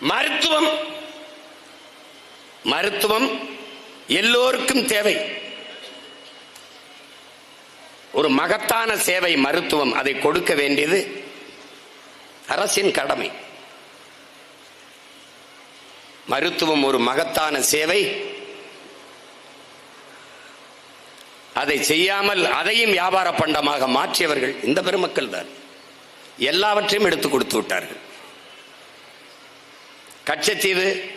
மருத்துவம். மருத்துவம் எல்லோருக்கும் தேவை. ஒரு மகத்தான சேவை மருத்துவம் அதை கொடுக்க வேண்டியது அரசின் கடமை. மருத்துவம் ஒரு மகத்தான சேவை. அதை செய்யாமல் அதையும் வியாபார பண்டமாக மாற்றியவர்கள் இந்த பெருமக்கள் தான். எல்லாவற்றையும் எடுத்து கொடுத்து விட்டார்கள். கச்சத்தீவு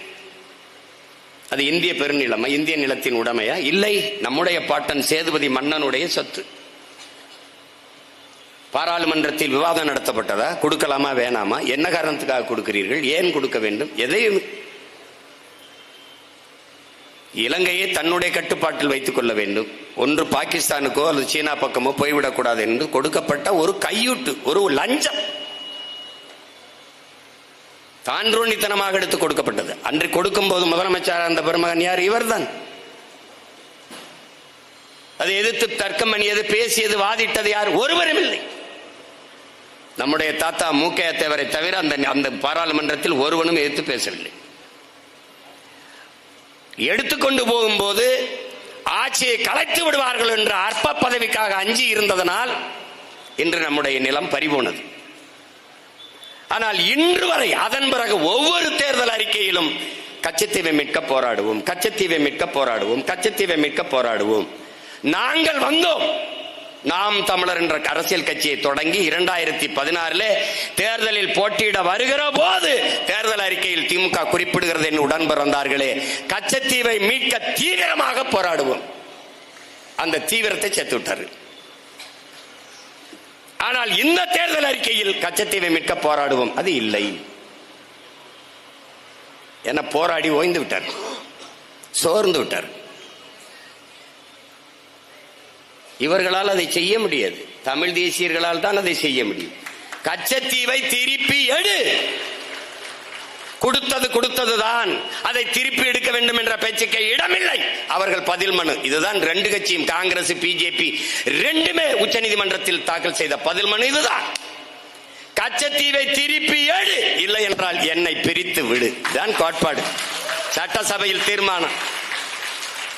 அது இந்திய பெருநிலமா இந்திய நிலத்தின் உடமையா? இல்லை நம்முடைய பாட்டன் சேதுபதி மன்னனுடைய சொத்து. பாராளுமன்றத்தில் விவாதம் நடத்தப்பட்டதா? கொடுக்கலாமா வேணாமா? என்ன காரணத்துக்காக கொடுக்கிறீர்கள்? ஏன் கொடுக்க வேண்டும்? எதையும் இலங்கையை தன்னுடைய கட்டுப்பாட்டில் வைத்துக் கொள்ள வேண்டும். ஒன்று பாகிஸ்தானுக்கோ அல்லது சீனா பக்கமோ போய்விடக்கூடாது என்று கொடுக்கப்பட்ட ஒரு கையூட்டு ஒரு லஞ்சம். கான்றோணித்தனமாக எடுத்து கொடுக்கப்பட்டது. அன்று கொடுக்கும் போது முதலமைச்சர் அந்த பெருமகன் யார்? இவர்தான். அதை எதிர்த்து தர்க்கம் பண்ணியது பேசியது வாதிட்டது யார்? ஒருவரும் இல்லை. நம்முடைய தாத்தா மூக்கைய தேவரை தவிர அந்த அந்த பாராளுமன்றத்தில் ஒருவனும் எதிர்த்து பேசவில்லை. எடுத்துக்கொண்டு போகும்போது ஆட்சியை கலைத்து விடுவார்கள் என்ற அற்ப பதவிக்காக அஞ்சி இருந்ததனால் இன்று நம்முடைய நிலம் பறிபோனது. ஆனால் இன்று வரை அதன் பிறகு ஒவ்வொரு தேர்தல் அறிக்கையிலும் கச்சத்தீவை மீட்க போராடுவோம் கச்சத்தீவை மீட்க போராடுவோம் கச்சத்தீவை மீட்க போராடுவோம். நாங்கள் வந்தோம். நாம் தமிழர் என்ற அரசியல் கட்சியை தொடங்கி இரண்டாயிரத்தி பதினாறுல தேர்தலில் போட்டியிட வருகிற போது தேர்தல் அறிக்கையில் திமுக குறிப்பிடுகிறது என்று உடன் பிறந்தார்களே கச்சத்தீவை மீட்க தீவிரமாக போராடுவோம். அந்த தீவிரத்தை சேர்த்து விட்டார்கள் ஆனால் இந்த தேர்தல் அறிக்கையில் கச்சத்தீவை மீட்க போராடுவோம். அது இல்லை. என போராடி ஓய்ந்து விட்டார். சோர்ந்து விட்டார். இவர்களால் அதை செய்ய முடியாது. தமிழ் தேசியர்களால் தான் அதை செய்ய முடியும். கச்சத்தீவை திருப்பி எடு. கொடுத்தது கொடுத்ததுதான். அதை திருப்பி எடுக்க வேண்டும் என்ற பேச்சுக்கு இடமில்லை. அவர்கள் பதில் மனு. இதுதான் ரெண்டு கட்சியும் காங்கிரஸ் பிஜேபி ரெண்டுமே உச்சநீதிமன்றத்தில் தாக்கல் செய்த பதில் மனு இதுதான். கச்சத்தீவை திருப்பி ஏழு இல்லை என்றால் என்னை பிரித்து விடு. தான் கோட்பாடு. சட்டசபையில் தீர்மானம்.